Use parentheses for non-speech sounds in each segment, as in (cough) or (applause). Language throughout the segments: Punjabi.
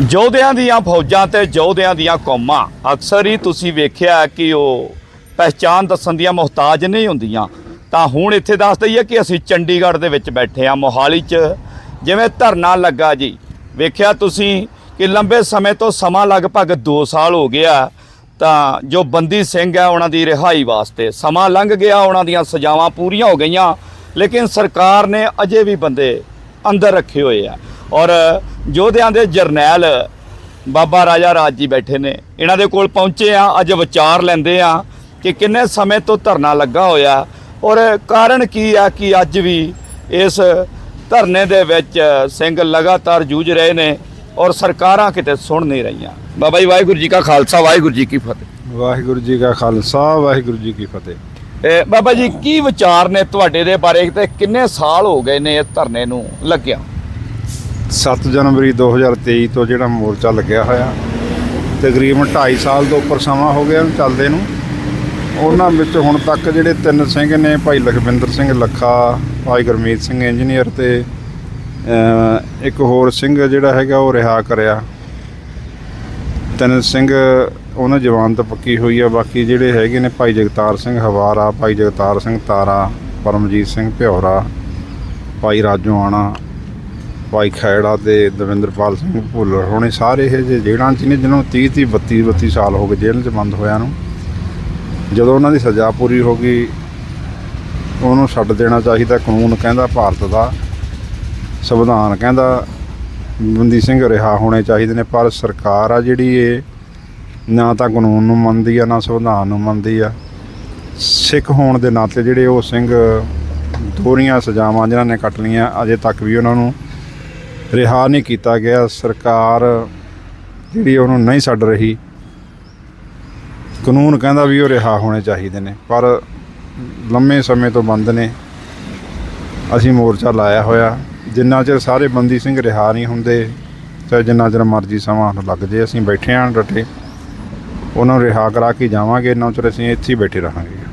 ਯੋਧਿਆਂ ਦੀਆਂ ਫੌਜਾਂ ਤੇ ਯੋਧਿਆਂ ਦੀਆਂ ਕੌਮਾਂ। ਅਕਸਰ ਹੀ ਤੁਸੀਂ ਵੇਖਿਆ ਕਿ ਉਹ ਪਹਿਚਾਨ ਦੱਸਣ ਦੀਆਂ ਮੁਹਤਾਜ ਨਹੀਂ ਹੁੰਦੀਆਂ। ਤਾਂ ਹੁਣ ਇੱਥੇ ਦੱਸ ਦਈਏ ਕਿ ਅਸੀਂ ਚੰਡੀਗੜ੍ਹ ਦੇ ਵਿੱਚ ਬੈਠੇ ਹਾਂ, ਮੋਹਾਲੀ 'ਚ। ਜਿਵੇਂ ਧਰਨਾ ਲੱਗਾ ਜੀ। ਵੇਖਿਆ ਤੁਸੀਂ ਕਿ ਲੰਬੇ ਸਮੇਂ ਤੋਂ ਸਮਾਂ ਲਗਭਗ 2 ਸਾਲ ਹੋ ਗਿਆ ਤਾਂ ਜੋ ਬੰਦੀ ਸਿੰਘ ਹੈ ਉਹਨਾਂ ਦੀ ਰਿਹਾਈ ਵਾਸਤੇ। ਸਮਾਂ ਲੰਘ ਗਿਆ, ਉਹਨਾਂ ਦੀਆਂ ਸਜ਼ਾਵਾਂ ਪੂਰੀਆਂ ਹੋ ਗਈਆਂ। ਲੇਕਿਨ ਸਰਕਾਰ ਨੇ ਅਜੇ ਵੀ ਬੰਦੇ ਅੰਦਰ ਰੱਖੇ ਹੋਏ ਆ। ਔਰ ਯੋਧਿਆਂ ਦੇ ਜਰਨੈਲ ਬਾਬਾ ਰਾਜਾ ਰਾਜ ਜੀ ਬੈਠੇ ਨੇ। ਇਹਨਾਂ ਦੇ ਕੋਲ ਪਹੁੰਚੇ ਆ ਅੱਜ ਵਿਚਾਰ ਲੈਂਦੇ ਆ ਕਿ ਕਿੰਨੇ ਸਮੇਂ ਤੋਂ ਧਰਨਾ ਲੱਗਾ ਹੋਇਆ। ਔਰ ਕਾਰਨ ਕੀ ਆ ਕਿ ਅੱਜ ਵੀ ਇਸ ਧਰਨੇ ਦੇ ਵਿੱਚ ਸਿੰਘ ਲਗਾਤਾਰ ਜੂਝ ਰਹੇ ਨੇ ਔਰ ਸਰਕਾਰਾਂ ਕਿਤੇ ਸੁਣ ਨਹੀਂ ਰਹੀਆਂ। ਬਾਬਾ ਜੀ ਵਾਹਿਗੁਰੂ ਜੀ ਕਾ ਖਾਲਸਾ ਵਾਹਿਗੁਰੂ ਜੀ ਕੀ ਫਤਿਹ। ਵਾਹਿਗੁਰੂ ਜੀ ਕਾ ਖਾਲਸਾ ਵਾਹਿਗੁਰੂ ਜੀ ਕੀ ਫਤਿਹ। ਇਹ ਬਾਬਾ ਜੀ ਕੀ ਵਿਚਾਰ ਨੇ ਤੁਹਾਡੇ ਦੇ ਬਾਰੇ? ਤੇ ਕਿੰਨੇ ਸਾਲ ਹੋ ਗਏ ਨੇ ਇਹ ਧਰਨੇ ਨੂੰ ਲੱਗਿਆ? 7 ਜਨਵਰੀ 2023 ਤੋਂ ਜਿਹੜਾ ਮੋਰਚਾ ਲੱਗਿਆ ਹੋਇਆ, ਤਕਰੀਬਨ 2.5 ਸਾਲ ਤੋਂ ਉੱਪਰ ਸਮਾਂ ਹੋ ਗਿਆ ਚੱਲਦੇ ਨੂੰ। ਉਹਨਾਂ ਵਿੱਚ ਹੁਣ ਤੱਕ ਜਿਹੜੇ ਤਿੰਨ ਸਿੰਘ ਨੇ, ਭਾਈ ਲਖਵਿੰਦਰ ਸਿੰਘ ਲੱਖਾ, ਭਾਈ ਗੁਰਮੀਤ ਸਿੰਘ ਇੰਜੀਨੀਅਰ ਤੇ ਇੱਕ ਹੋਰ ਸਿੰਘ ਜਿਹੜਾ ਹੈਗਾ ਉਹ ਰਿਹਾ ਕਰਿਆ। ਤਿੰਨ ਸਿੰਘ, ਉਹਨਾਂ ਜਵਾਨਤ ਪੱਕੀ ਹੋਈ ਆ। ਬਾਕੀ ਜਿਹੜੇ ਹੈਗੇ ਨੇ ਭਾਈ ਜਗਤਾਰ ਸਿੰਘ ਹਵਾਰਾ, ਭਾਈ ਜਗਤਾਰ ਸਿੰਘ ਤਾਰਾ, ਪਰਮਜੀਤ ਸਿੰਘ ਭਿਉਰਾ ਭਾਈ ਰਾਜੂ ਆਣਾ ਭਾਈ ਖੈੜਾ ਤੇ ਦਵਿੰਦਰਪਾਲ ਸਿੰਘ ਭੁੱਲਰ ਹੋਣੇ ਸਾਰੇ ਇਹ ਜੇ ਜੇਲ੍ਹਾਂ 'ਚ ਨੇ ਜਿਹਨਾਂ ਨੂੰ 30 30 32 32 ਸਾਲ ਹੋ ਗਏ ਜੇਲ੍ਹ 'ਚ ਬੰਦ ਹੋਇਆਂ ਨੂੰ। ਜਦੋਂ ਉਹਨਾਂ ਦੀ ਸਜ਼ਾ ਪੂਰੀ ਹੋ ਗਈ, ਉਹਨੂੰ ਛੱਡ ਦੇਣਾ ਚਾਹੀਦਾ ਕਾਨੂੰਨ ਕਹਿੰਦਾ, ਭਾਰਤ ਦਾ ਸੰਵਿਧਾਨ ਕਹਿੰਦਾ, ਬੰਦੀ ਸਿੰਘ ਰਿਹਾ ਹੋਣੇ ਚਾਹੀਦੇ ਨੇ, ਪਰ ਸਰਕਾਰ ਆ ਜਿਹੜੀ ਇਹ ਨਾ ਤਾਂ ਕਾਨੂੰਨ ਨੂੰ ਮੰਨਦੀ ਆ, ਨਾ ਸੰਵਿਧਾਨ ਨੂੰ ਮੰਨਦੀ ਆ। ਸਿੱਖ ਹੋਣ ਦੇ ਨਾਤੇ ਜਿਹੜੇ ਉਹ ਸਿੰਘ, ਦੋਹਰੀਆਂ ਸਜ਼ਾਵਾਂ ਜਿਨ੍ਹਾਂ ਨੇ ਕੱਟ ਲਈਆਂ, ਅਜੇ ਤੱਕ ਵੀ ਉਹਨਾਂ ਨੂੰ ਰਿਹਾ ਨਹੀਂ ਕੀਤਾ ਗਿਆ। ਸਰਕਾਰ ਜਿਹੜੀ ਉਹਨੂੰ ਨਹੀਂ ਛੱਡ ਰਹੀ। ਕਾਨੂੰਨ ਕਹਿੰਦਾ ਵੀ ਉਹ ਰਿਹਾ ਹੋਣੇ ਚਾਹੀਦੇ ਨੇ, ਪਰ ਲੰਮੇ ਸਮੇਂ ਤੋਂ ਬੰਦ ਨੇ। ਅਸੀਂ ਮੋਰਚਾ ਲਾਇਆ ਹੋਇਆ। ਜਿੰਨਾ ਚਿਰ ਸਾਰੇ ਬੰਦੀ ਸਿੰਘ ਰਿਹਾ ਨਹੀਂ ਹੁੰਦੇ, ਚਾਹੇ ਜਿੰਨਾ ਚਿਰ ਮਰਜ਼ੀ ਸਮਾਂ ਸਾਨੂੰ ਲੱਗ ਜੇ, ਅਸੀਂ ਬੈਠੇ ਆਂ ਡਟੇ। ਉਹਨਾਂ ਨੂੰ ਰਿਹਾ ਕਰਾ ਕੇ ਜਾਵਾਂਗੇ, ਇੰਨਾ ਚਿਰ ਅਸੀਂ ਇੱਥੇ ਹੀ ਬੈਠੇ ਰਹਾਂਗੇ।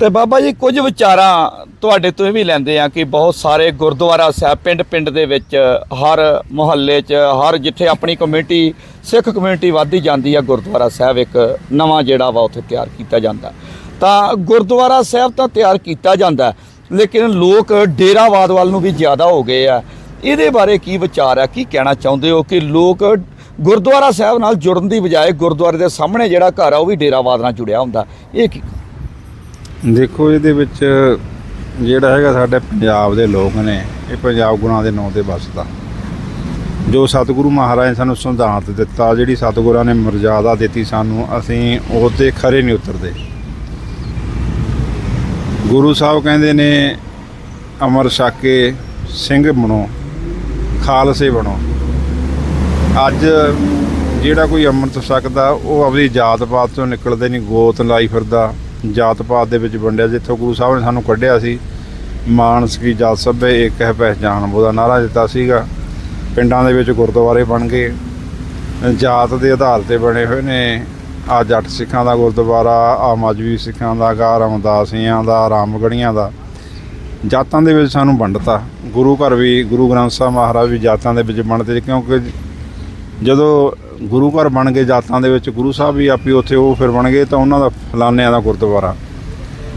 ਤੇ ਬਾਬਾ ਜੀ, ਕੁਝ ਵਿਚਾਰਾਂ ਤੁਹਾਡੇ ਤੋਂ ਇਹ ਵੀ ਲੈਂਦੇ ਆ ਕਿ ਬਹੁਤ ਸਾਰੇ ਗੁਰਦੁਆਰਾ ਸਾਹਿਬ ਪਿੰਡ-ਪਿੰਡ ਦੇ ਵਿੱਚ ਹਰ ਮੁਹੱਲੇ 'ਚ, ਹਰ ਜਿੱਥੇ ਆਪਣੀ ਕਮਿਊਨਿਟੀ, ਸਿੱਖ ਕਮਿਊਨਿਟੀ ਵੱਧਦੀ ਜਾਂਦੀ ਆ, ਗੁਰਦੁਆਰਾ ਸਾਹਿਬ ਇੱਕ ਨਵਾਂ ਜਿਹੜਾ ਵਾ ਉੱਥੇ ਤਿਆਰ ਕੀਤਾ ਜਾਂਦਾ। ਤਾਂ ਗੁਰਦੁਆਰਾ ਸਾਹਿਬ ਤਾਂ ਤਿਆਰ ਕੀਤਾ ਜਾਂਦਾ, ਲੇਕਿਨ ਲੋਕ ਡੇਰਾਵਾਦ ਵੱਲ ਨੂੰ ਵੀ ਜ਼ਿਆਦਾ ਹੋ ਗਏ ਆ। ਇਹਦੇ ਬਾਰੇ ਕੀ ਵਿਚਾਰ ਆ, ਕੀ ਕਹਿਣਾ ਚਾਹੁੰਦੇ ਹੋ ਕਿ ਲੋਕ ਗੁਰਦੁਆਰਾ ਸਾਹਿਬ ਨਾਲ ਜੁੜਨ ਦੀ ਬਜਾਏ ਗੁਰਦੁਆਰੇ ਦੇ ਸਾਹਮਣੇ ਜਿਹੜਾ ਘਰ ਆ, ਉਹ ਵੀ ਡੇਰਾਵਾਦ ਨਾਲ ਜੁੜਿਆ ਹੁੰਦਾ, ਇਹ ਕੀ ਦੇਖੋ, ਇਹਦੇ ਵਿੱਚ ਜਿਹੜਾ ਹੈਗਾ ਸਾਡੇ ਪੰਜਾਬ ਦੇ ਲੋਕ ਨੇ, ਇਹ ਪੰਜਾਬ ਗੁਰਾਂ ਦੇ ਨਾਂ ਤੇ ਵੱਸਦਾ। ਜੋ ਸਤਿਗੁਰੂ ਮਹਾਰਾਜ ਨੇ ਸਾਨੂੰ ਸਿਧਾਂਤ ਦਿੱਤਾ, ਜਿਹੜੀ ਸਤਿਗੁਰਾਂ ਨੇ ਮਰਜ਼ਾਦਾ ਦਿੱਤੀ ਸਾਨੂੰ, ਅਸੀਂ ਉਹ ਤੇ ਖਰੇ ਨਹੀਂ ਉਤਰਦੇ। ਗੁਰੂ ਸਾਹਿਬ ਕਹਿੰਦੇ ਨੇ, ਅਮਰ ਛਕ ਕੇ ਸਿੰਘ ਬਣੋ, ਖਾਲਸੇ ਬਣੋ। ਅੱਜ ਜਿਹੜਾ ਕੋਈ ਅੰਮ੍ਰਿਤ ਛਕਦਾ, ਉਹ ਆਪਣੀ ਜਾਤ ਪਾਤ ਤੋਂ ਨਿਕਲਦੇ ਨਹੀਂ, ਗੋਤ ਲਾਈ ਫਿਰਦਾ। ਜਾਤ ਪਾਤ ਦੇ ਵਿੱਚ ਵੰਡਿਆ, ਜਿੱਥੋਂ ਗੁਰੂ ਸਾਹਿਬ ਨੇ ਸਾਨੂੰ ਕੱਢਿਆ ਸੀ, ਮਾਨਸ ਕੀ ਜਾਤ ਸਭੇ, ਇੱਕ ਹੈ ਪਹਿਚਾਨ ਉਹਦਾ ਨਾਰਾ ਦਿੱਤਾ ਸੀਗਾ। ਪਿੰਡਾਂ ਦੇ ਵਿੱਚ ਗੁਰਦੁਆਰੇ ਬਣ ਗਏ। ਜਾਤ ਦੇ ਆਧਾਰ ਤੇ ਬਣੇ ਹੋਏ ਨੇ। ਆ ਜੱਟ ਸਿੱਖਾਂ ਦਾ ਗੁਰਦੁਆਰਾ ਆ ਮਾਜਵੀ ਸਿੱਖਾਂ ਦਾ ਗਾ ਰਾਮਦਾਸੀਆਂ ਦਾ, ਰਾਮਗੜੀਆਂ ਦਾ। ਜਾਤਾਂ ਦੇ ਵਿੱਚ ਸਾਨੂੰ ਵੰਡਤਾ। ਗੁਰੂ ਘਰ ਵੀ, ਗੁਰੂ ਗ੍ਰੰਥ ਸਾਹਿਬ ਮਹਾਰਾਜ ਵੀ ਜਾਤਾਂ ਦੇ ਵਿੱਚ ਵੰਡਦੇ, ਕਿਉਂਕਿ ਜਦੋਂ ਗੁਰੂ ਘਰ ਬਣ ਗਏ, ਜਾਤਾਂ ਦੇ ਵਿੱਚ ਗੁਰੂ ਸਾਹਿਬ ਵੀ ਆਪੀ ਉੱਥੇ ਉਹ ਫਿਰ ਬਣ ਗਏ ਤਾਂ ਉਹਨਾਂ ਦਾ ਫਲਾਨਿਆਂ ਦਾ ਗੁਰਦੁਆਰਾ।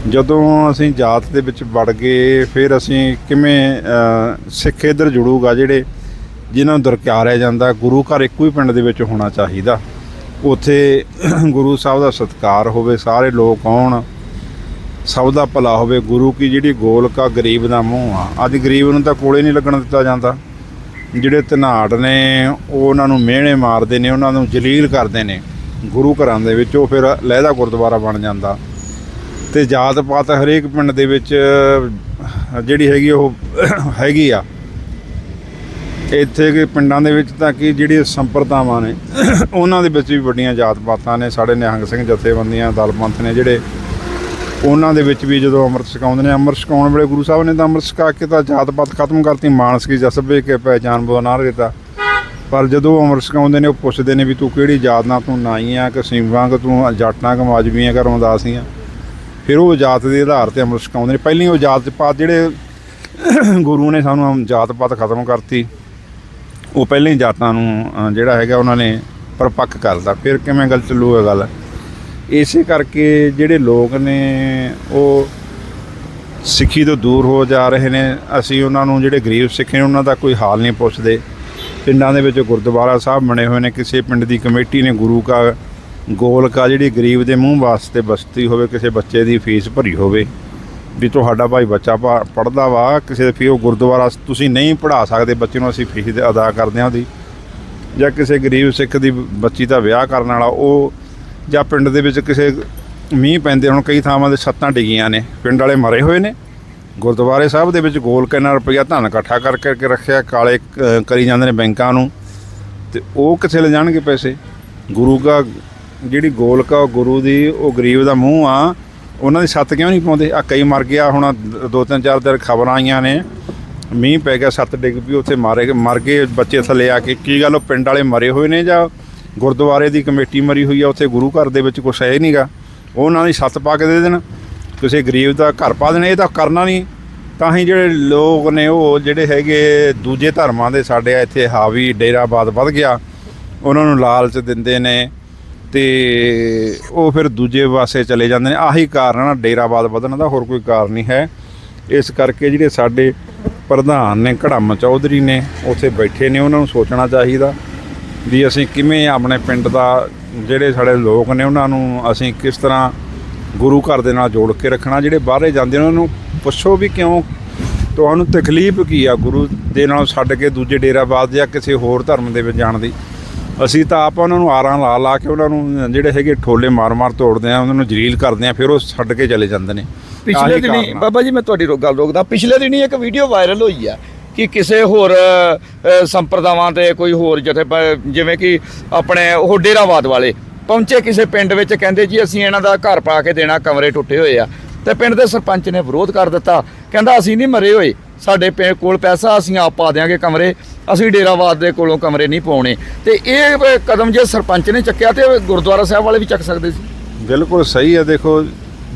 ਜਦੋਂ ਅਸੀਂ ਜਾਤ ਦੇ ਵਿੱਚ ਵੜ ਗਏ, ਫਿਰ ਅਸੀਂ ਕਿਵੇਂ ਸਿੱਖ ਇੱਧਰ ਜੁੜੂਗਾ ਜਿਹੜੇ, ਜਿਨ੍ਹਾਂ ਨੂੰ ਦਰਕਾਰਿਆ ਜਾਂਦਾ, ਗੁਰੂ ਘਰ ਇੱਕੋ ਹੀ ਪਿੰਡ ਦੇ ਵਿੱਚ ਹੋਣਾ ਚਾਹੀਦਾ। ਉੱਥੇ ਗੁਰੂ ਸਾਹਿਬ ਦਾ ਸਤਿਕਾਰ ਹੋਵੇ, ਸਾਰੇ ਲੋਕ ਆਉਣ, ਸਭ ਦਾ ਭਲਾ ਹੋਵੇ। ਗੁਰੂ ਕੀ ਜਿਹੜੀ ਗੋਲਕਾ ਗਰੀਬ ਦਾ ਮੂੰਹ ਆ। ਅੱਜ ਗਰੀਬ ਨੂੰ ਤਾਂ ਕੋਲੇ ਨਹੀਂ ਲੱਗਣ ਦਿੱਤਾ ਜਾਂਦਾ। ਜਿਹੜੇ ਧਨਾੜ ਨੇ, ਉਹ ਉਹਨਾਂ ਨੂੰ ਮਿਹਣੇ ਮਾਰਦੇ ਨੇ, ਉਹਨਾਂ ਨੂੰ ਜਲੀਲ ਕਰਦੇ ਨੇ। ਗੁਰੂ ਘਰਾਂ ਦੇ ਵਿੱਚ ਉਹ ਫਿਰ ਲਹਿਦਾ ਗੁਰਦੁਆਰਾ ਬਣ ਜਾਂਦਾ। ਤੇ ਜਾਤ ਪਾਤ ਹਰੇਕ ਪਿੰਡ ਦੇ ਵਿੱਚ ਜਿਹੜੀ ਹੈਗੀ ਉਹ ਹੈਗੀ ਆ। ਇੱਥੇ ਕਿ ਪਿੰਡਾਂ ਦੇ ਵਿੱਚ ਤਾਂ ਕਿ ਜਿਹੜੀਆਂ ਸੰਪਰਦਾਵਾਂ ਨੇ, ਉਹਨਾਂ ਦੇ ਵਿੱਚ ਵੀ ਵੱਡੀਆਂ ਜਾਤ ਪਾਤਾਂ ਨੇ। ਸਾਡੇ ਨਿਹੰਗ ਸਿੰਘ ਜਥੇਬੰਦੀਆਂ ਦਲ ਪੰਥ ਨੇ ਜਿਹੜੇ ਉਹਨਾਂ ਦੇ ਵਿੱਚ ਵੀ ਜਦੋਂ ਅੰਮ੍ਰਿਤ ਛਕਾਉਂਦੇ ਨੇ, ਅੰਮ੍ਰਿਤ ਛਕਾਉਣ ਵੇਲੇ ਗੁਰੂ ਸਾਹਿਬ ਨੇ ਤਾਂ ਅੰਮ੍ਰਿਤ ਛਕਾ ਕੇ ਤਾਂ ਜਾਤ ਪਾਤ ਖਤਮ ਕਰਤੀ, ਮਾਨਸ ਕੀ ਜਸਬੇ ਕੇ ਪਹਿਚਾਨ ਬਨਾਰ ਦਿੱਤਾ ਪਰ ਜਦੋਂ ਅੰਮ੍ਰਿਤ ਛਕਾਉਂਦੇ ਨੇ, ਉਹ ਪੁੱਛਦੇ ਨੇ ਵੀ ਤੂੰ ਕਿਹੜੀ ਜਾਤ ਨਾਲ ਤੂੰ ਨਾਈ ਆ ਕਿ ਸਿੰਵਾਂ ਕਿ ਤੂੰ ਜੱਟਾਂ ਕਿ ਮਾਜਵੀਆਂ ਕਿ ਰਮਦਾਸੀਆਂ ਫਿਰ ਉਹ ਜਾਤ ਦੇ ਆਧਾਰ ਤੇ ਅੰਮ੍ਰਿਤ ਛਕਾਉਂਦੇ ਨੇ। ਪਹਿਲੀ ਉਹ ਜਾਤ ਪਾਤ ਜਿਹੜੇ (coughs) ਗੁਰੂ ਨੇ ਸਾਨੂੰ ਜਾਤ ਪਾਤ ਖਤਮ ਕਰਤੀ, ਉਹ ਪਹਿਲਾਂ ਹੀ ਜਾਤਾਂ ਨੂੰ ਜਿਹੜਾ ਹੈਗਾ ਉਹਨਾਂ ਨੇ ਪਰਪੱਕ ਕਰਦਾ ਫਿਰ ਕਿਵੇਂ ਗੱਲ ਚੱਲੂ ਚੱਲੂਗਾ ਗੱਲ? ਇਸੇ ਕਰਕੇ ਜਿਹੜੇ ਲੋਕ ਨੇ, ਉਹ ਸਿੱਖੀ ਤੋਂ ਦੂਰ ਹੋ ਜਾ ਰਹੇ ਨੇ। ਅਸੀਂ ਉਹਨਾਂ ਨੂੰ ਜਿਹੜੇ ਗਰੀਬ ਸਿੱਖ ਨੇ, ਉਹਨਾਂ ਦਾ ਕੋਈ ਹਾਲ ਨਹੀਂ ਪੁੱਛਦੇ। ਪਿੰਡਾਂ ਦੇ ਵਿੱਚ ਗੁਰਦੁਆਰਾ ਸਾਹਿਬ ਬਣੇ ਹੋਏ ਨੇ। ਕਿਸੇ ਪਿੰਡ ਦੀ ਕਮੇਟੀ ਨੇ ਗੁਰੂ ਕਾ ਗੋਲਕਾ ਜਿਹੜੀ ਗਰੀਬ ਦੇ ਮੂੰਹ ਵਾਸਤੇ ਬਸਤੀ ਹੋਵੇ, ਕਿਸੇ ਬੱਚੇ ਦੀ ਫੀਸ ਭਰੀ ਹੋਵੇ, ਵੀ ਤੁਹਾਡਾ ਭਾਈ ਬੱਚਾ ਪੜਦਾ ਵਾ, ਕਿਸੇ ਦੇ ਫੀ ਉਹ ਗੁਰਦੁਆਰਾ ਤੁਸੀਂ ਨਹੀਂ ਪੜ੍ਹਾ ਸਕਦੇ, ਬੱਚੇ ਨੂੰ ਅਸੀਂ ਫੀਸ ਅਦਾ ਕਰਦੇ ਹਾਂ ਉਹਦੀ। ਜਾਂ ਕਿਸੇ ਗਰੀਬ ਸਿੱਖ ਦੀ ਬੱਚੀ ਦਾ ਵਿਆਹ ਕਰਨ ਵਾਲਾ, ਉਹ ਜਾਂ ਪਿੰਡ ਦੇ ਵਿੱਚ ਕਿਸੇ ਮੀਂਹ ਪੈਂਦੇ ਹੁਣ ਕਈ ਥਾਵਾਂ ਦੇ ਛੱਤਾਂ ਡਿੱਗੀਆਂ ਨੇ। ਪਿੰਡ ਵਾਲੇ ਮਰੇ ਹੋਏ ਨੇ। ਗੁਰਦੁਆਰੇ ਸਾਹਿਬ ਦੇ ਵਿੱਚ ਗੋਲ ਕਿੰਨਾ ਰੁਪਈਆ ਧਨ ਇਕੱਠਾ ਕਰ ਕਰਕੇ ਰੱਖਿਆ, ਕਾਲੇ ਕਰੀ ਜਾਂਦੇ ਨੇ ਬੈਂਕਾਂ ਨੂੰ। ਤੇ ਉਹ ਕਿੱਥੇ ਲੈ ਜਾਣਗੇ ਪੈਸੇ? ਗੁਰੂ ਦਾ ਜਿਹੜੀ ਗੋਲਕਾ ਉਹ ਗੁਰੂ ਦੀ, ਉਹ ਗਰੀਬ ਦਾ ਮੂੰਹ ਆ। ਉਹਨਾਂ ਦੀ ਛੱਤ ਕਿਉਂ ਨਹੀਂ ਪਾਉਂਦੇ? ਆ ਕਈ ਮਰ ਗਿਆ, ਹੁਣ ਦੋ ਤਿੰਨ ਚਾਰ ਦਿਨ ਖਬਰਾਂ ਆਈਆਂ ਨੇ। ਮੀਂਹ ਪੈ ਗਿਆ, ਛੱਤ ਡਿੱਗ ਪਈ, ਉੱਥੇ ਮਾਰੇ ਮਰ ਗਏ ਬੱਚੇ ਥੱਲੇ ਆ ਕੇ। ਕੀ ਗੱਲ, ਉਹ ਪਿੰਡ ਵਾਲੇ ਮਰੇ ਹੋਏ ਨੇ ਜਾਂ ਗੁਰਦੁਆਰੇ ਦੀ ਕਮੇਟੀ ਮਰੀ ਹੋਈ ਆ, ਉੱਥੇ ਗੁਰੂ ਘਰ ਦੇ ਵਿੱਚ ਕੁਛ ਹੈ ਨਹੀਂਗਾ ਉਹਨਾਂ ਦੀ ਛੱਤ ਪਾ ਕੇ ਦੇ ਦੇਣ। ਕਿਸੇ ਗਰੀਬ ਦਾ ਘਰ ਪਾ ਦੇਣ, ਇਹ ਤਾਂ ਕਰਨਾ ਨਹੀਂ ਤਾਂ ਹੀ ਜਿਹੜੇ ਲੋਕ ਨੇ ਉਹ ਜਿਹੜੇ ਹੈਗੇ ਦੂਜੇ ਧਰਮਾਂ ਦੇ ਸਾਡੇ ਇੱਥੇ ਹਾਵੀ ਡੇਰਾਬਾਦ ਵੱਧ ਗਿਆ। ਉਹਨਾਂ ਨੂੰ ਲਾਲਚ ਦਿੰਦੇ ਨੇ ਤੇ ਉਹ ਫਿਰ ਦੂਜੇ ਪਾਸੇ ਚਲੇ ਜਾਂਦੇ ਨੇ। ਆਹੀ ਕਾਰਨ ਆ, ਡੇਰਾਬਾਦ ਵਧਣ ਦਾ ਹੋਰ ਕੋਈ ਕਾਰਨ ਨਹੀਂ ਹੈ। ਇਸ ਕਰਕੇ ਜਿਹੜੇ ਸਾਡੇ ਪ੍ਰਧਾਨ ਨੇ, ਘੜਮ ਚੌਧਰੀ ਨੇ, ਉੱਥੇ ਬੈਠੇ ਨੇ, ਉਹਨਾਂ ਨੂੰ ਸੋਚਣਾ ਚਾਹੀਦਾ। ਵੀ ਅਸੀਂ ਕਿਵੇਂ ਆਪਣੇ ਪਿੰਡ ਦਾ ਜਿਹੜੇ ਸਾਡੇ ਲੋਕ ਨੇ ਉਹਨਾਂ ਨੂੰ ਅਸੀਂ ਕਿਸ ਤਰ੍ਹਾਂ ਗੁਰੂ ਘਰ ਦੇ ਨਾਲ ਜੋੜ ਕੇ ਰੱਖਣਾ ਜਿਹੜੇ ਬਾਹਰੇ ਜਾਂਦੇ ਨੇ ਉਹਨਾਂ ਨੂੰ ਪੁੱਛੋ ਵੀ ਕਿਉਂ? ਤੁਹਾਨੂੰ ਤਕਲੀਫ ਕੀ ਆ ਗੁਰੂ ਦੇ ਨਾਲ ਛੱਡ ਕੇ ਦੂਜੇ ਡੇਰਾਬਾਦ ਜਾਂ ਕਿਸੇ ਹੋਰ ਧਰਮ ਦੇ ਵਿੱਚ ਜਾਣ ਦੀ? ਅਸੀਂ ਤਾਂ ਆਪ ਉਹਨਾਂ ਨੂੰ ਆਰਾਂ ਲਾ ਲਾ ਕੇ ਉਹਨਾਂ ਨੂੰ ਜਿਹੜੇ ਹੈਗੇ ਠੋਲੇ ਮਾਰ-ਮਾਰ ਤੋੜਦੇ ਆ ਉਹਨਾਂ ਨੂੰ ਜਲੀਲ ਕਰਦੇ ਆ ਫਿਰ ਉਹ ਛੱਡ ਕੇ ਚਲੇ ਜਾਂਦੇ ਨੇ। ਪਿਛਲੇ ਦਿਨੀ। ਬਾਬਾ ਜੀ ਮੈਂ ਤੁਹਾਡੀ ਗੱਲ ਰੋਕਦਾ ਪਿਛਲੇ ਦਿਨੀ ਇੱਕ ਵੀਡੀਓ ਵਾਇਰਲ ਹੋਈ ਆ। ਕਿ ਕਿਸੇ ਹੋਰ ਸੰਪਰਦਾਵਾਂ ਤੇ ਕੋਈ ਹੋਰ ਜਥੇ ਜਿਵੇਂ ਕਿ ਆਪਣੇ ਉਹ ਡੇਰਾਵਾਦ ਵਾਲੇ ਪਹੁੰਚੇ ਕਿਸੇ ਪਿੰਡ ਵਿੱਚ, ਕਹਿੰਦੇ ਜੀ ਅਸੀਂ ਇਹਨਾਂ ਦਾ ਘਰ ਪਾ ਕੇ ਦੇਣਾ, ਕਮਰੇ ਟੁੱਟੇ ਹੋਏ ਆ। ਤੇ ਪਿੰਡ ਦੇ ਸਰਪੰਚ ਨੇ ਵਿਰੋਧ ਕਰ ਦਿੱਤਾ। ਕਹਿੰਦਾ ਅਸੀਂ ਨਹੀਂ ਮਰੇ ਹੋਏ, ਸਾਡੇ ਪੇ ਕੋਲ ਪੈਸਾ, ਅਸੀਂ ਆਪ ਪਾ ਦਿਆਂਗੇ ਕਮਰੇ, ਅਸੀਂ ਡੇਰਾਵਾਦ ਦੇ ਕੋਲੋਂ ਕਮਰੇ ਨਹੀਂ ਪਾਉਣੇ। ਤੇ ਇਹ ਕਦਮ ਜੇ ਸਰਪੰਚ ਨੇ ਚੱਕਿਆ ਤੇ ਗੁਰਦੁਆਰਾ ਸਾਹਿਬ ਵਾਲੇ ਵੀ ਚੱਕ ਸਕਦੇ ਸੀ। ਬਿਲਕੁਲ ਸਹੀ ਹੈ, ਦੇਖੋ,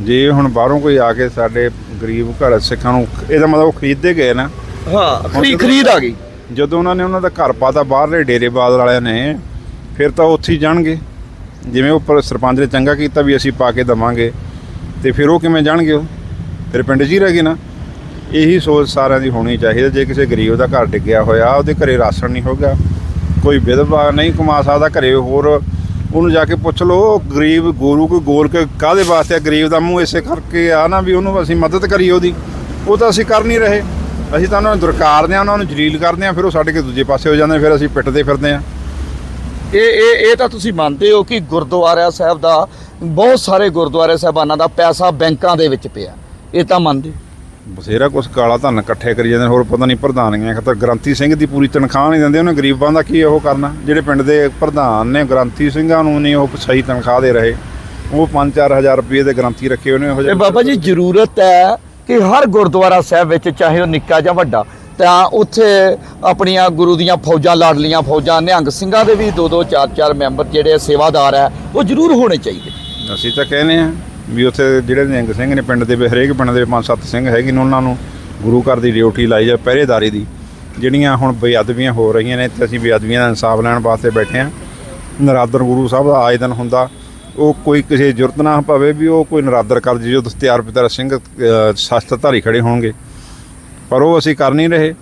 ਜੇ ਹੁਣ ਬਾਹਰੋਂ ਕੋਈ ਆ ਕੇ ਸਾਡੇ ਗਰੀਬ ਘਰ ਸਿੱਖਾਂ ਨੂੰ ਇਹਦਾ ਮਤਲਬ ਉਹ ਖਰੀਦਦੇ ਗਏ ਨਾ ਹਾਂ ਖਰੀ ਖਰੀਦ ਆ ਗਈ। ਜਦੋਂ ਉਹਨਾਂ ਨੇ ਉਹਨਾਂ ਦਾ ਘਰ ਪਾਤਾ ਬਾਹਰਲੇ ਡੇਰੇਬਾਦ ਵਾਲਿਆਂ ਨੇ ਫਿਰ ਤਾਂ ਉੱਥੇ ਹੀ ਜਾਣਗੇ। ਜਿਵੇਂ ਉੱਪਰ ਸਰਪੰਚ ਨੇ ਚੰਗਾ ਕੀਤਾ ਵੀ ਅਸੀਂ ਪਾ ਕੇ ਦਵਾਂਗੇ ਤੇ ਫਿਰ ਉਹ ਕਿਵੇਂ ਜਾਣਗੇ ਉਹ? ਫਿਰ ਪਿੰਡ 'ਚ ਹੀ ਰਹਿ ਗਏ ਨਾ। ਇਹੀ ਸੋਚ ਸਾਰਿਆਂ ਦੀ ਹੋਣੀ ਚਾਹੀਦੀ ਜੇ ਕਿਸੇ ਗਰੀਬ ਦਾ ਘਰ ਡਿੱਗਿਆ ਹੋਇਆ ਉਹਦੇ ਘਰੇ ਰਾਸ਼ਨ ਨਹੀਂ ਹੋਗਾ ਕੋਈ ਵਿਧਵਾ ਨਹੀਂ ਕਮਾ ਸਕਦਾ ਘਰੇ ਹੋਰ ਉਹਨੂੰ ਜਾ ਕੇ ਪੁੱਛ ਲਓ ਗਰੀਬ ਗੁਰੂ ਕੋਈ ਗੋਲ ਕੇ ਕਾਹਦੇ ਵਾਸਤੇ? ਗਰੀਬ ਦਾ ਮੂੰਹ ਇਸੇ ਕਰਕੇ ਆ ਨਾ ਵੀ ਉਹਨੂੰ ਅਸੀਂ ਮਦਦ ਕਰੀਏ ਉਹਦੀ। ਉਹ ਤਾਂ ਅਸੀਂ ਕਰ ਨਹੀਂ ਰਹੇ। ਅਸੀਂ ਤਾਂ ਉਹਨਾਂ ਨੂੰ ਦੁਰਕਾਰਦੇ ਆ ਉਹਨਾਂ ਨੂੰ ਜਲੀਲ ਕਰਦੇ ਆ ਫਿਰ ਉਹ ਸਾਡੇ ਕੇ ਦੂਜੇ ਪਾਸੇ ਹੋ ਜਾਂਦੇ ਫਿਰ ਅਸੀਂ ਪਿੱਟਦੇ ਫਿਰਦੇ ਆ ਇਹ ਇਹ ਇਹ ਤਾਂ ਤੁਸੀਂ ਮੰਨਦੇ ਹੋ ਕਿ ਗੁਰਦੁਆਰਾ ਸਾਹਿਬ ਦਾ ਬਹੁਤ ਸਾਰੇ ਗੁਰਦੁਆਰੇ ਸਾਹਿਬਾਨਾਂ ਦਾ ਪੈਸਾ ਬੈਂਕਾਂ ਦੇ ਵਿੱਚ ਪਿਆ। ਇਹ ਤਾਂ ਮੰਨਦੇ ਹੋ? ਬਥੇਰਾ ਕੁਛ ਕਾਲਾ ਧਨ ਇਕੱਠੇ ਕਰੀ ਜਾਂਦੇ ਹੋਰ ਪਤਾ ਨਹੀਂ ਪ੍ਰਧਾਨੀਆਂ ਖਤਰ ਗ੍ਰੰਥੀ ਸਿੰਘ ਦੀ ਪੂਰੀ ਤਨਖਾਹ ਨਹੀਂ ਦਿੰਦੇ ਉਹਨੇ ਗਰੀਬਾਂ ਦਾ ਕੀ ਉਹ ਕਰਨਾ? ਜਿਹੜੇ ਪਿੰਡ ਦੇ ਪ੍ਰਧਾਨ ਨੇ ਗ੍ਰੰਥੀ ਸਿੰਘਾਂ ਨੂੰ ਨਹੀਂ ਉਹ ਸਹੀ ਤਨਖਾਹ ਦੇ ਰਹੇ। ਉਹ 5-4000 ਰੁਪਏ ਦੇ ਗ੍ਰੰਥੀ ਰੱਖੇ ਉਹਨੇ ਉਹ ਇਹ ਬਾਬਾ ਜੀ ਜ਼ਰੂਰਤ ਹੈ ਕਿ ਹਰ ਗੁਰਦੁਆਰਾ ਸਾਹਿਬ ਵਿੱਚ ਚਾਹੇ ਉਹ ਨਿੱਕਾ ਜਾਂ ਵੱਡਾ, ਤਾਂ ਉੱਥੇ ਆਪਣੀਆਂ ਗੁਰੂ ਦੀਆਂ ਫੌਜਾਂ, ਲਾਡਲੀਆਂ ਫੌਜਾਂ, ਨਿਹੰਗ ਸਿੰਘਾਂ ਦੇ ਵੀ ਦੋ ਦੋ, ਚਾਰ ਚਾਰ ਮੈਂਬਰ ਜਿਹੜੇ ਸੇਵਾਦਾਰ ਹੈ, ਉਹ ਜ਼ਰੂਰ ਹੋਣੇ ਚਾਹੀਦੇ। ਅਸੀਂ ਤਾਂ ਕਹਿੰਦੇ ਆ ਵੀ ਉੱਥੇ ਜਿਹੜੇ ਨਿਹੰਗ ਸਿੰਘ ਨੇ ਪਿੰਡ ਦੇ ਹਰੇਕ ਪਿੰਡ ਦੇ ਪੰਜ ਸੱਤ ਸਿੰਘ ਹੈਗੇ ਨੇ ਉਹਨਾਂ ਨੂੰ ਗੁਰੂ ਘਰ ਦੀ ਡਿਊਟੀ ਲਾਈ ਜਾ ਪਹਿਰੇਦਾਰੀ ਦੀ। ਜਿਹੜੀਆਂ ਹੁਣ ਬੇਅਦਬੀਆਂ ਹੋ ਰਹੀਆਂ ਨੇ ਤੇ ਅਸੀਂ ਬੇਅਦਬੀਆਂ ਦਾ ਇਨਸਾਫ ਲੈਣ ਵਾਸਤੇ ਬੈਠੇ ਆ ਨਰਾਦਰ ਗੁਰੂ ਸਾਹਿਬ ਦਾ ਆਏ ਦਿਨ ਹੁੰਦਾ ਉਹ ਕੋਈ ਕਿਸੇ ਜ਼ਰੂਰਤ ਨਾ ਪਵੇ ਵੀ ਉਹ ਕੋਈ ਨਰਾਦਰ ਕਰ ਜੇ ਜਦੋਂ ਤਿਆਰ ਪਿਤਰ ਸਿੰਘ ਸ਼ਸਤਰਧਾਰੀ ਖੜੇ ਹੋਣਗੇ। ਪਰ ਉਹ ਅਸੀਂ ਕਰ ਨਹੀਂ ਰਹੇ।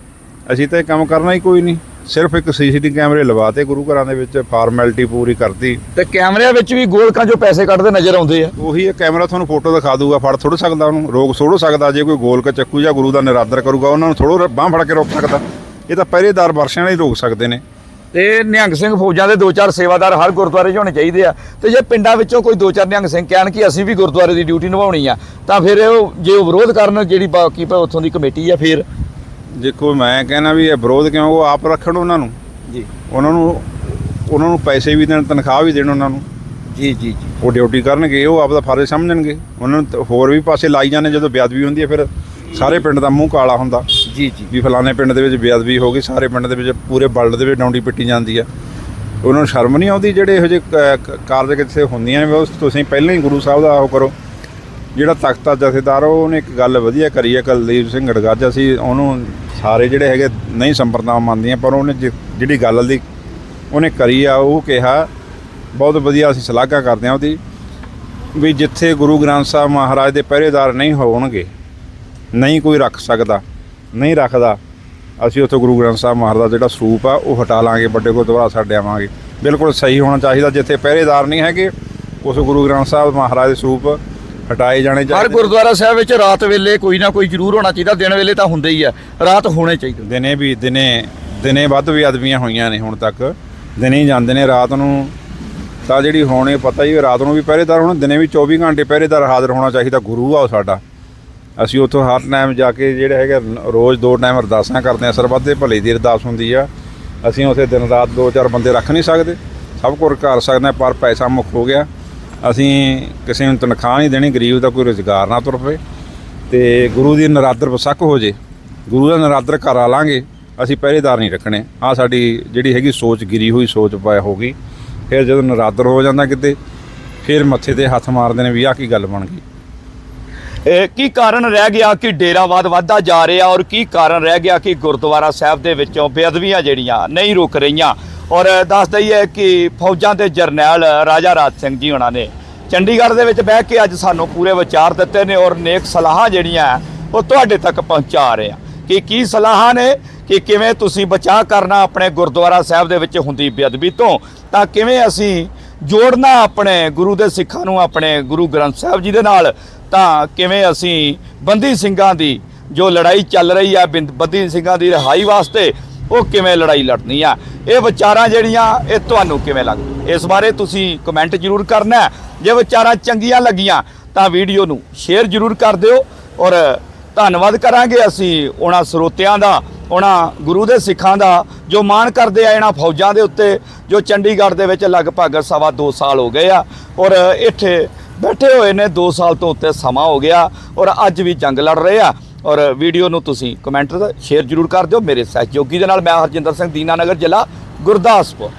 ਅਸੀਂ ਤਾਂ ਇਹ ਕੰਮ ਕਰਨਾ ਹੀ ਕੋਈ ਨਹੀਂ। ਸਿਰਫ ਇੱਕ ਸੀਸੀਟੀਵੀ ਕੈਮਰੇ ਲਵਾਤੇ ਗੁਰੂ ਘਰਾਂ ਦੇ ਵਿੱਚ ਫਾਰਮੈਲਿਟੀ ਪੂਰੀ ਕਰਤੀ। ਤੇ ਕੈਮਰਿਆਂ ਵਿੱਚ ਵੀ ਗੋਲਕਾਂ ਜੋ ਪੈਸੇ ਕੱਢਦੇ ਨਜ਼ਰ ਆਉਂਦੇ ਆ। ਉਹੀ ਇਹ ਕੈਮਰਾ ਤੁਹਾਨੂੰ ਫੋਟੋ ਦਿਖਾ ਦੂਗਾ ਫੜ ਥੋੜ੍ਹਾ ਸਕਦਾ ਉਹਨੂੰ। ਰੋਕ ਥੋੜ੍ਹਾ ਸਕਦਾ ਜੇ ਕੋਈ ਗੋਲ ਕ ਚੱਕੂ ਜਾਂ ਗੁਰੂ ਦਾ ਨਿਰਾਦਰ ਕਰੂਗਾ ਉਹਨਾਂ ਨੂੰ ਥੋੜ੍ਹਾ ਬਾਹ ਫੜ ਕੇ ਰੋਕ ਸਕਦਾ। ਇਹ ਤਾਂ ਪਹਿਰੇਦਾਰ ਵਰਸ਼ਾਂ ਨਾਲ ਹੀ ਰੋਕ ਸਕਦੇ ਨੇ। ਤੇ ਨਿਹੰਗ ਸਿੰਘ ਫੌਜਾਂ ਦੇ ਦੋ ਚਾਰ ਸੇਵਾਦਾਰ ਹਰ ਗੁਰਦੁਆਰੇ 'ਚ ਹੋਣੇ ਚਾਹੀਦੇ ਆ। ਤੇ ਜੇ ਪਿੰਡਾਂ ਵਿੱਚੋਂ ਕੋਈ ਦੋ ਚਾਰ ਨਿਹੰਗ ਸਿੰਘ ਕਹਿਣ ਕਿ ਅਸੀਂ ਵੀ ਗੁਰਦੁਆਰੇ ਦੀ ਡਿਊਟੀ ਨਿਭਾਉਣੀ ਆ ਤਾਂ ਫਿਰ ਉਹ ਜੇ ਉਹ ਵਿਰੋਧ ਕਰਨ ਜਿਹੜੀ ਬਾਕੀ ਉੱਥੋਂ ਦੀ ਕਮੇਟੀ ਆ ਫਿਰ? ਦੇਖੋ ਮੈਂ ਕਹਿੰਦਾ ਵੀ ਇਹ ਵਿਰੋਧ ਕਿਉਂ? ਉਹ ਆਪ ਰੱਖਣ ਉਹਨਾਂ ਨੂੰ। ਜੀ। ਉਹਨਾਂ ਨੂੰ ਉਹਨਾਂ ਨੂੰ ਪੈਸੇ ਵੀ ਦੇਣ ਤਨਖਾਹ ਵੀ ਦੇਣ ਉਹਨਾਂ ਨੂੰ। ਜੀ ਜੀ ਜੀ। ਉਹ ਡਿਊਟੀ ਕਰਨਗੇ ਉਹ ਆਪਦਾ ਫਰਜ਼ ਸਮਝਣਗੇ। ਉਹਨਾਂ ਨੂੰ ਹੋਰ ਵੀ ਪਾਸੇ ਲਾਈ ਜਾਂਦੇ ਜਦੋਂ ਬੇਅਦਬੀ ਹੁੰਦੀ ਹੈ ਫਿਰ ਸਾਰੇ ਪਿੰਡ ਦਾ ਮੂੰਹ ਕਾਲਾ ਹੁੰਦਾ। ਜੀ ਜੀ। ਵੀ ਫਲਾਣੇ ਪਿੰਡ ਦੇ ਵਿੱਚ ਬੇਅਦਬੀ ਹੋ ਗਈ, ਸਾਰੇ ਪਿੰਡ ਦੇ ਵਿੱਚ ਪੂਰੇ ਵਰਲਡ ਦੇ ਵਿੱਚ ਡੌਂਡੀ ਪਿੱਟੀ ਜਾਂਦੀ ਆ। ਉਹਨਾਂ ਨੂੰ ਸ਼ਰਮ ਨਹੀਂ ਆਉਂਦੀ ਜਿਹੜੇ ਇਹੋ ਜਿਹੇ ਕ- ਕ- ਕਾਰਜ ਕਿੱਥੇ ਹੁੰਦੀਆਂ ਨੇ, ਉਹ ਤੁਸੀਂ ਪਹਿਲਾਂ ਹੀ ਗੁਰੂ ਸਾਹਿਬ ਦਾ ਉਹ ਕਰੋ। ਜਿਹੜਾ ਤਖਤਾ ਜਥੇਦਾਰ, ਉਹ ਉਹਨੇ ਇੱਕ ਗੱਲ ਵਧੀਆ ਕਰੀ ਹੈ ਕੁਲਦੀਪ ਸਿੰਘ ਗੜਗਾਜਾ ਸੀ, ਉਹਨੂੰ ਸਾਰੇ ਜਿਹੜੇ ਹੈਗੇ ਨਹੀਂ ਸੰਪਰਦਾਵਾਂ ਮੰਨਦੀਆਂ, ਪਰ ਉਹਨੇ ਜਿ- ਜਿਹੜੀ ਗੱਲ ਦੀ ਉਹਨੇ ਕਰੀ ਆ, ਉਹ ਕਿਹਾ, ਬਹੁਤ ਵਧੀਆ ਅਸੀਂ ਸ਼ਲਾਘਾ ਕਰਦੇ ਹਾਂ ਉਹਦੀ, ਵੀ ਜਿੱਥੇ ਗੁਰੂ ਗ੍ਰੰਥ ਸਾਹਿਬ ਮਹਾਰਾਜ ਦੇ ਪਹਿਰੇਦਾਰ ਨਹੀਂ ਹੋਣਗੇ, ਨਹੀਂ ਕੋਈ ਰੱਖ ਸਕਦਾ ਨਹੀਂ ਰੱਖਦਾ। ਅਸੀਂ ਉੱਥੇ ਗੁਰੂ ਗ੍ਰੰਥ ਸਾਹਿਬ ਮਹਾਰਾਜ ਦਾ ਜਿਹੜਾ ਸਰੂਪ ਆ ਉਹ ਹਟਾ ਲਾਂਗੇ ਵੱਡੇ ਗੁਰਦੁਆਰਾ ਛੱਡ ਆਵਾਂਗੇ। ਬਿਲਕੁਲ ਸਹੀ ਹੋਣਾ ਚਾਹੀਦਾ ਜਿੱਥੇ ਪਹਿਰੇਦਾਰ ਨਹੀਂ ਹੈਗੇ ਉਸ ਗੁਰੂ ਗ੍ਰੰਥ ਸਾਹਿਬ ਮਹਾਰਾਜ ਦੇ ਸਰੂਪ ਹਟਾਏ ਜਾਣੇ ਹਰ ਚਾਹੀਦੇ ਗੁਰਦੁਆਰਾ ਸਾਹਿਬ ਵਿੱਚ ਰਾਤ ਵੇਲੇ ਕੋਈ ਨਾ ਕੋਈ ਜ਼ਰੂਰ ਹੋਣਾ ਚਾਹੀਦਾ ਦਿਨ ਵੇਲੇ ਤਾਂ ਹੁੰਦੇ ਹੀ ਆ ਰਾਤ ਹੋਣੇ ਚਾਹੀਦੇ। ਦਿਨੇ ਵੀ ਦਿਨੇ ਦਿਨੇ ਵੱਧ ਵੀ ਆਦਮੀਆਂ ਹੋਈਆਂ ਨੇ ਹੁਣ ਤੱਕ ਦਿਨੇ ਹੀ ਜਾਂਦੇ ਨੇ ਰਾਤ ਨੂੰ ਤਾਂ ਜਿਹੜੀ ਹੋਣੇ ਪਤਾ ਹੈ, ਰਾਤ ਨੂੰ ਵੀ ਪਹਿਰੇਦਾਰ ਹੁਣ ਦਿਨੇ ਵੀ 24 ਘੰਟੇ ਪਹਿਰੇਦਾਰ ਹਾਜ਼ਰ ਹੋਣਾ ਚਾਹੀਦਾ ਗੁਰੂ ਆ ਉਹ ਸਾਡਾ। ਅਸੀਂ ਉੱਥੋਂ ਹਰ ਟਾਈਮ ਜਾ ਕੇ ਜਿਹੜੇ ਹੈਗੇ ਰੋਜ਼ ਦੋ ਟਾਈਮ ਅਰਦਾਸਾਂ ਕਰਦੇ ਆ ਸਰਬੱਤ ਦੇ ਭਲੇ ਦੀ ਅਰਦਾਸ ਹੁੰਦੀ ਆ। ਅਸੀਂ ਉੱਥੇ ਦਿਨ ਰਾਤ ਦੋ ਚਾਰ ਬੰਦੇ ਰੱਖ ਨਹੀਂ ਸਕਦੇ ਸਭ ਕੁਝ ਕਰ ਸਕਦੇ ਹਾਂ, ਪਰ ਪੈਸਾ ਮੁੱਖ ਹੋ ਗਿਆ। ਅਸੀਂ ਕਿਸੇ ਨੂੰ ਤਨਖਾਹ ਨਹੀਂ ਦੇਣੀ ਗਰੀਬ ਦਾ ਕੋਈ ਰੁਜ਼ਗਾਰ ਨਾ ਤੁਰ ਪਏ ਤੇ ਗੁਰੂ ਦੀ ਨਰਾਦਰ ਵਸਕ ਹੋ ਜੇ। ਗੁਰੂ ਦਾ ਨਰਾਦਰ ਕਰਾ ਲਾਂਗੇ ਅਸੀਂ ਪਹਿਰੇਦਾਰ ਨਹੀਂ ਰੱਖਣੇ। ਆ ਸਾਡੀ ਜਿਹੜੀ ਹੈਗੀ ਸੋਚ ਗਿਰੀ ਹੋਈ ਸੋਚ ਪਾਇਆ ਹੋ ਗਈ। ਫਿਰ ਜਦੋਂ ਨਰਾਦਰ ਹੋ ਜਾਂਦਾ ਕਿਤੇ ਫਿਰ ਮੱਥੇ ਤੇ ਹੱਥ ਮਾਰਦੇ ਨੇ ਵੀ ਆਹ ਕੀ ਗੱਲ ਬਣ ਗਈ। ਕੀ ਕਾਰਨ ਰਹਿ ਗਿਆ ਕਿ ਡੇਰਾਵਾਦ ਵੱਧਦਾ ਜਾ ਰਿਹਾ ਔਰ ਕੀ ਕਾਰਨ ਰਹਿ ਗਿਆ ਕਿ ਗੁਰਦੁਆਰਾ ਸਾਹਿਬ ਦੇ ਵਿੱਚੋਂ ਬੇਅਦਬੀਆਂ ਜਿਹੜੀਆਂ ਨਹੀਂ ਰੁਕ ਰਹੀਆਂ? ਔਰ ਦੱਸ ਦਈਏ ਕਿ ਫੌਜਾਂ ਦੇ ਜਰਨੈਲ ਰਾਜਾ ਰਾਜ ਸਿੰਘ ਜੀ ਉਹਨਾਂ ਨੇ ਚੰਡੀਗੜ੍ਹ ਦੇ ਵਿੱਚ ਬਹਿ ਕੇ ਅੱਜ ਸਾਨੂੰ ਪੂਰੇ ਵਿਚਾਰ ਦਿੱਤੇ ਨੇ ਔਰ ਨੇਕ ਸਲਾਹਾਂ ਜਿਹੜੀਆਂ ਉਹ ਤੁਹਾਡੇ ਤੱਕ ਪਹੁੰਚਾ ਰਹੇ ਆ। ਕਿ ਕੀ ਸਲਾਹਾਂ ਨੇ? ਕਿ ਕਿਵੇਂ ਤੁਸੀਂ ਬਚਾਅ ਕਰਨਾ ਆਪਣੇ ਗੁਰਦੁਆਰਾ ਸਾਹਿਬ ਦੇ ਵਿੱਚ ਹੁੰਦੀ ਬੇਅਦਬੀ ਤੋਂ? ਤਾਂ ਕਿਵੇਂ ਅਸੀਂ ਜੋੜਨਾ ਆਪਣੇ ਗੁਰੂ ਦੇ ਸਿੱਖਾਂ ਨੂੰ, ਆਪਣੇ ਗੁਰੂ ਗ੍ਰੰਥ ਸਾਹਿਬ ਜੀ ਦੇ ਨਾਲ? ਤਾਂ ਕਿਵੇਂ ਅਸੀਂ ਬੰਦੀ ਸਿੰਘਾਂ ਦੀ ਜੋ ਲੜਾਈ ਚੱਲ ਰਹੀ ਆ ਬਿੰਦ- ਬੰਦੀ ਸਿੰਘਾਂ ਦੀ ਰਿਹਾਈ ਵਾਸਤੇ, ਉਹ ਕਿਵੇਂ ਲੜਾਈ ਲੜਨੀ ਆ? ਇਹ ਵਿਚਾਰਾਂ ਜਿਹੜੀਆਂ, ਇਹ ਤੁਹਾਨੂੰ ਕਿਵੇਂ ਲੱਗਦੀ ਇਸ ਬਾਰੇ ਤੁਸੀਂ ਕਮੈਂਟ ਜ਼ਰੂਰ ਕਰਨਾ ਜੇ ਵਿਚਾਰਾਂ ਚੰਗੀਆਂ ਲੱਗੀਆਂ, ਤਾਂ ਵੀਡੀਓ ਨੂੰ ਸ਼ੇਅਰ ਜ਼ਰੂਰ ਕਰ ਦਿਓ। ਔਰ ਧੰਨਵਾਦ ਕਰਾਂਗੇ ਅਸੀਂ ਉਹਨਾਂ ਸਰੋਤਿਆਂ ਦਾ, ਉਹਨਾਂ ਗੁਰੂ ਦੇ ਸਿੱਖਾਂ ਦਾ, ਜੋ ਮਾਣ ਕਰਦੇ ਆ ਇਹਨਾਂ ਫੌਜਾਂ ਦੇ ਉੱਤੇ, ਜੋ ਚੰਡੀਗੜ੍ਹ ਦੇ ਵਿੱਚ ਲਗਭਗ ਸਵਾ 2 ਸਾਲ ਹੋ ਗਏ ਆ। ਔਰ ਇੱਥੇ ਬੈਠੇ ਹੋਏ ਨੇ 2 ਸਾਲ ਤੋਂ ਉੱਤੇ ਸਮਾਂ ਹੋ ਗਿਆ ਔਰ ਅੱਜ ਵੀ ਜੰਗ ਲੜ ਰਹੇ ਆ। ਔਰ ਵੀਡੀਓ ਨੂੰ ਤੁਸੀਂ ਕਮੈਂਟ ਸ਼ੇਅਰ ਜ਼ਰੂਰ ਕਰ ਦਿਓ। ਮੇਰੇ ਸਹਿਯੋਗੀ ਦੇ ਨਾਲ ਮੈਂ ਹਰਜਿੰਦਰ ਸਿੰਘ ਦੀਨਾਨਗਰ ਜ਼ਿਲ੍ਹਾ ਗੁਰਦਾਸਪੁਰ।